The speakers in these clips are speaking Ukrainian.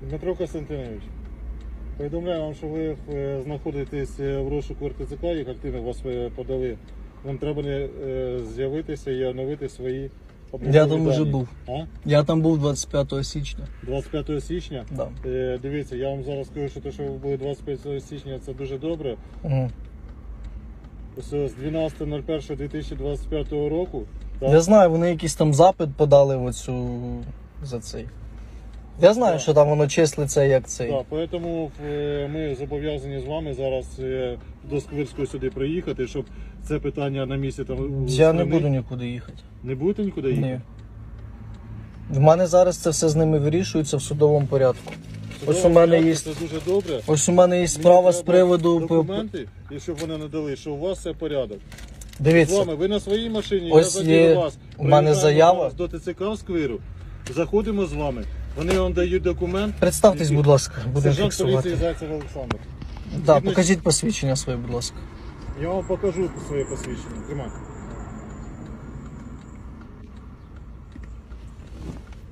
Дмитро Костянтинович, повідомляю вам, що ви е, знаходитесь е, в розшуку РТЦК, як активно вас е, подали. Вам треба з'явитися і оновити свої облікові Я там дані. був. А? Я там був 25 січня. 25 січня. Да. Е, Дивіться, я вам зараз скажу, що те, що ви були 25 січня, це дуже добре. Угу. З 12.01.2025 року. так, Я знаю, вони якийсь там запит подали оцю за цей. Я знаю, Так. що там воно числиться як цей. Так, поэтому е, ми зобов'язані з вами зараз е, до Сквирської сюди приїхати, щоб це питання на місці там. Я не устранити. буду нікуди їхати. Не будете нікуди їхати? Ні. В мене зараз це все з ними вирішується в судовому порядку. Ось у мене є. Це дуже добре. Ось у мене є справа з треба приводу. п- п- документи, і щоб вони надали, що у вас все порядок. З Дивіться, вами, ви на своїй машині, Ось я задію є вас. у мене Приїжджаємо заява. зараз До ТЦК в Сквиру. Заходимо з вами. Вони вам дають документ. представтесь, будь ласка, будемо Сержант поліції фіксувати. Зайцев Олександр. Да, Згідно- покажіть посвідчення своє, будь ласка. Я вам покажу своє посвідчення. Тримай.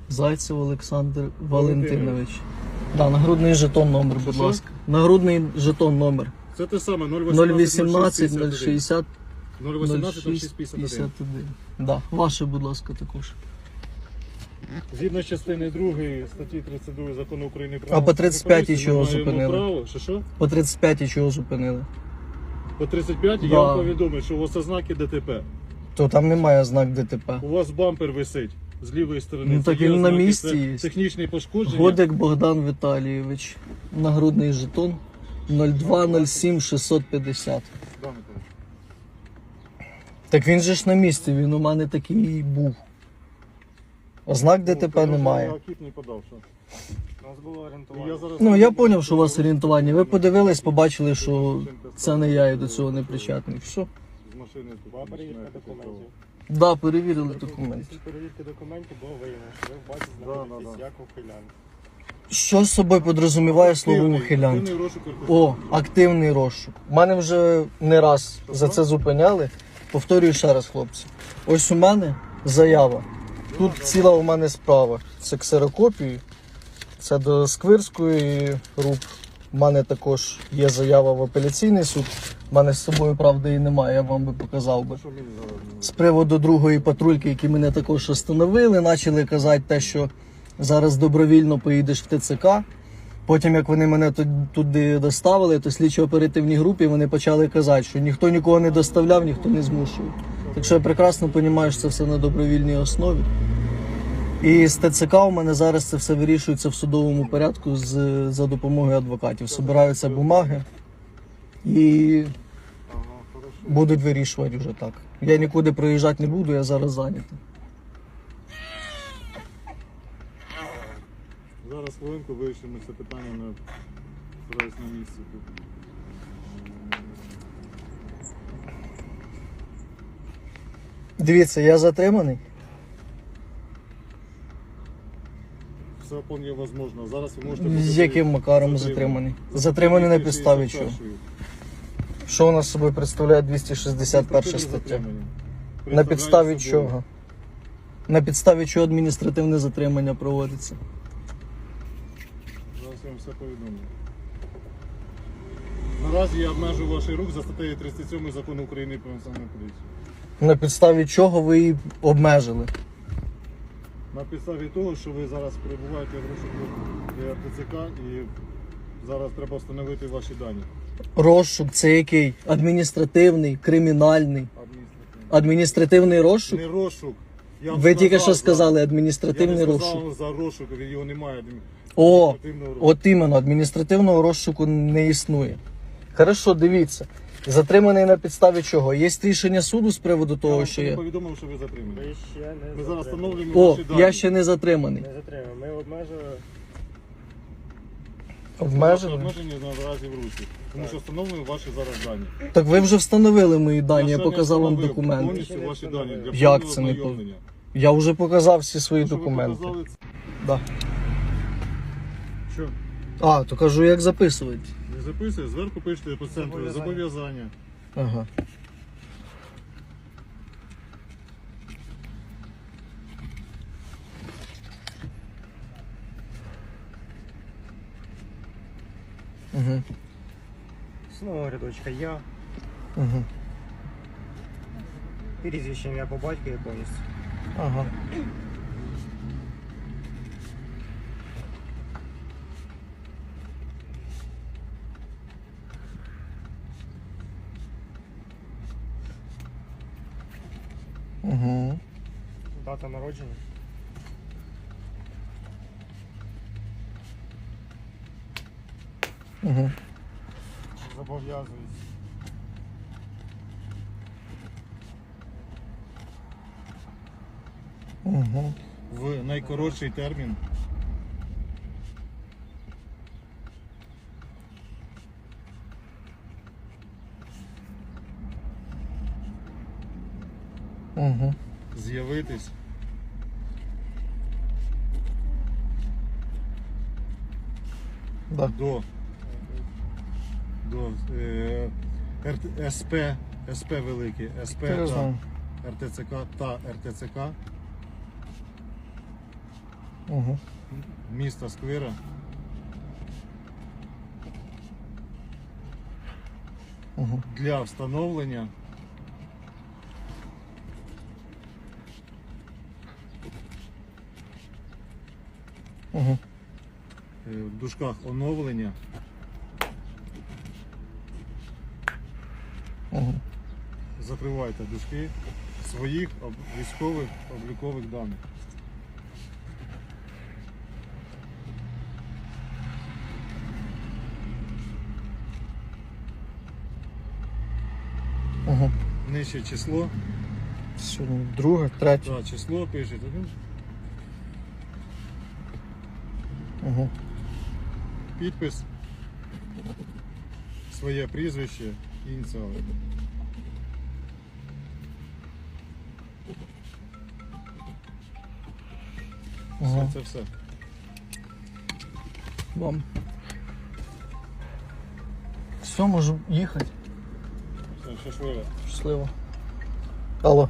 Зайцев Олександр Валентинович. Да, нагрудний жетон номер, будь Що? ласка. Нагрудний жетон номер. Це те саме 018 018 06 060 018 06 06 51. Да, ваше, будь ласка, також. Згідно з частини 2 статті 32 закону України про А по 35 поліцію, чого зупинили? Право, що що? По 35 чого зупинили? По 35 я Да. вам повідомив, що у вас ознаки ДТП. То там немає знак ДТП. У вас бампер висить з лівої сторони. Ну, Це так є він на ознаки, місці є. Технічні пошкодження. Годик Богдан Віталійович. Нагрудний жетон 0207 650. Да, Микола. Так він же ж на місці, він у мене такий і був. Ознак Ну, ДТП немає. Ну я зрозумів, що у вас орієнтування. Ви подивились, побачили, що це не я і до цього не причетний. Все. З машини перевірка документів. Да, перевірили документи. Перевірки документів було виявлено, що ви знаходитесь як ухилян. Що з собою подрозуміває слово ухилянт? розшук О, активний розшук. У мене вже не раз за це зупиняли. Повторюю ще раз, хлопці. Ось у мене заява. Тут ціла у мене справа. Це ксерокопії. Це до Сквирської РУП. У мене також є заява в апеляційний суд. У мене з собою, правда, і немає, я вам би показав би. З приводу другої патрульки, які мене також остановили, почали казати те, що зараз добровільно поїдеш в ТЦК. Потім, як вони мене туди доставили, то слідчо-оперативній групі вони почали казати, що ніхто нікого не доставляв, ніхто не змушує. Так що я прекрасно розумію, що це все на добровільній основі. І з ТЦК у мене зараз це все вирішується в судовому порядку з, за допомогою адвокатів. Собираються бумаги і будуть вирішувати вже так. Я нікуди проїжджати не буду, я зараз зайнятий. Зараз хвилинку вирішимо це питання на місці. Дивіться, я затриманий. Все вполне возможно. Зараз ви можете З яким макаром затриманий? Затриманий на підставі чого? Що у нас собою представляє 261 стаття? На підставі чого? На підставі чого адміністративне затримання проводиться? Зараз я вам все повідомлю. Наразі я обмежу ваш рух за статтею 37 закону України про національну поліцію. На підставі чого ви її обмежили? На підставі того, що ви зараз перебуваєте в розшуку РТЦК і зараз треба встановити ваші дані. Розшук це який? Адміністративний, кримінальний. Адміністративні. Адміністративний розшук? Не розшук. Я вам Ви тільки сказав що за- сказали Я адміністративний не розшук. сказав за розшук, його немає. О, адміністративного розшуку. От іменно, адміністративного розшуку не існує. Хорошо, дивіться. Затриманий на підставі чого? Є рішення суду з приводу того, що не повідомив, що ви затримані. Ви ще не Ми зараз затримані. встановлюємо О, ваші дані. я ще не затриманий. Не затримали. Ми обмежили. Ваші Обмежений? обмеження наразі в руці. Тому що встановлюємо ваші зараз дані. Так ви вже встановили мої дані, я ще показав вам встановив документи. Повністю ваші дані для Як повного це не ознайомлення. Я вже показав всі свої Що ви документи. показали, це- Да. Що? А, то кажу, як записувати. Записує, зверху пишете по центру Зобов'язання. Ага. Угу. Знову рядочка я. Угу. Ім'я по батькові повністю. Ага. Угу. Дата народження. Угу. Зобов'язуюсь. Угу. В найкоротший термін Угу. з'явитись Да. до, до е, РТ СП, СП велике, СП та. РТЦК та РТЦК Угу. міста Сквира Угу. для встановлення Угу. е, в дужках оновлення Угу. закривайте дужки своїх військових облікових даних. Угу. Нижче число, Сьогодні друге, третє. да, число пишете. ну, Угу. Підпис, своє прізвище і ініціали. Все, Угу. це все. Вам. Все, можу їхати. Все, щасливо. Щасливо. Алло.